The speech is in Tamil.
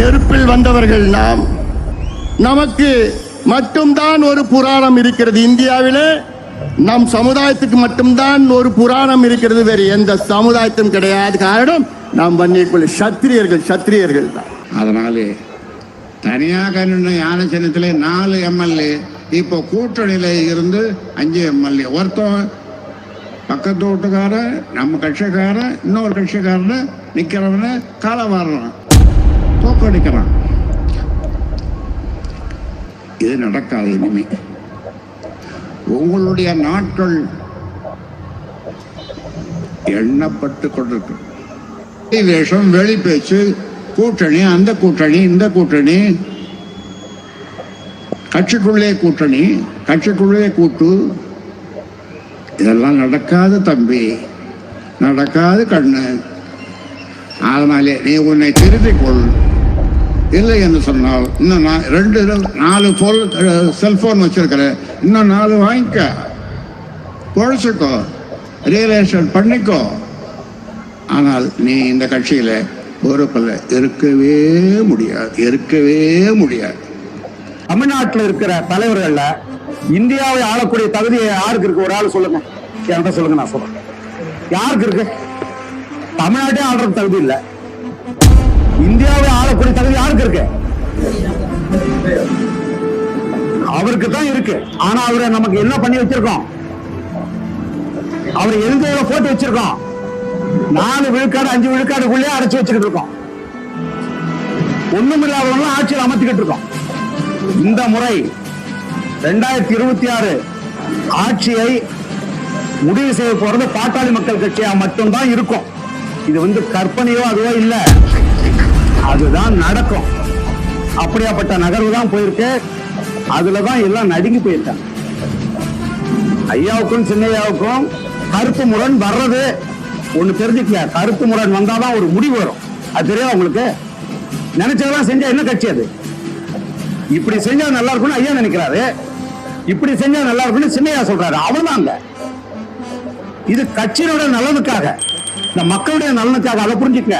நெருப்பில் வந்தவர்கள் நாம். நமக்கு மட்டும்தான் ஒரு புராணம் இருக்கிறது. இந்தியாவிலே நம் சமுதாயத்துக்கு மட்டும்தான் ஒரு புராணம் இருக்கிறது. வேறு எந்த சமுதாயத்தும் கிடையாது. காரணம் நாம் பண்ணிக்குள்ள சத்திரியர்கள் சத்திரியர்கள் தான். அதனாலே தனியாக நின்ற நாலு எம்எல்ஏ இப்போ கூட்டணியில் இருந்து அஞ்சு எம்எல்ஏ. ஒருத்தன் பக்கத்து வீட்டுக்காரன் நம்ம கட்சிக்காரன் இன்னொரு கட்சிக்காரன் நிற்கிறவன காலை வாடுறான் தோக்கடிக்கிறான் இது நடக்காது இனிமே. உங்களுடைய நாட்கள் எண்ணப்பட்டு கொண்டிருக்கு. வெளி வேஷம் வெளி பேச்சு கூட்டணி அந்த கூட்டணி இந்த கூட்டணி கட்சிக்குள்ளே கூட்டணி கட்சிக்குள்ளே கூட்டு. இதெல்லாம் நடக்காது தம்பி. நடக்காது கண்ணு. அதனாலே நீ உன்னை திருத்திக் கொள். இல்லை என்று சொன்னால் இன்னும் நான் ரெண்டு நாலு போல் செல்போன் வச்சிருக்கிற இன்னும் நாலு வாங்கிக்க. பொழைச்சிக்கோ. ரியலேஷன் பண்ணிக்கோ. ஆனால் நீ இந்த கட்சியில் பொறுப்பில் இருக்கவே முடியாது. இருக்கவே முடியாது. தமிழ்நாட்டில் இருக்கிற தலைவர்கள்ல இந்தியாவை ஆளக்கூடிய தகுதி யாருக்கு இருக்கு? ஒரு ஆள் சொல்லுங்க. என்கிட்ட சொல்லுங்க நான் சொல்றேன். யாருக்கு இருக்கு? தமிழ்நாட்டே ஆள்ற தகுதி இல்லை. இந்தியாவை ஆளக்கூடிய தகுதி யாருக்கு இருக்கு? அவருக்கு தான் இருக்கு. ஆனா அவரை நமக்கு என்ன பண்ணி வச்சிருக்கோம்? அவரை எந்த போட்டு வச்சிருக்கோம். நாலு விழுக்காடு அஞ்சு விழுக்காடுக்குள்ளே அடைச்சு வச்சுக்கிட்டு இருக்கோம். ஒண்ணும் இல்லாதவங்களும் ஆட்சியில் அமர்த்திக்கிட்டு இருக்கோம். இந்த முறை ரெண்டாயிரத்தி இருபத்தி ஆறு ஆட்சியை முடிவு செய்ய போறது பாட்டாளி மக்கள் கட்சியா மட்டும்தான் இருக்கும். இது வந்து கற்பனையோ அதுவோ இல்ல. அதுதான் நடக்கும். அப்படியாப்பட்ட நகர்வு தான் போயிருக்கு. அதுலதான் எல்லாம் நடுங்கி போயிருக்காங்க. ஐயாவுக்கும் சின்னையாவுக்கும் கருத்து முரண் வர்றது. ஒண்ணு தெரிஞ்சுக்கல கருத்து முரண் வந்தாதான் ஒரு முடிவு வரும். அது தெரியாது உங்களுக்கு? நினைச்சதெல்லாம் செஞ்சா என்ன கட்சி அது? இப்படி செஞ்சா நல்லா இருக்கும்னு ஐயா நினைக்கிறாரு. இப்படி செஞ்சா நல்லா இருக்கும்னு சின்னையா சொல்றாரு. அவ்வளவுதாங்க. இது கட்சியினோட நலனுக்காக. இந்த மக்களுடைய நலனுக்காக. அதை புரிஞ்சுக்க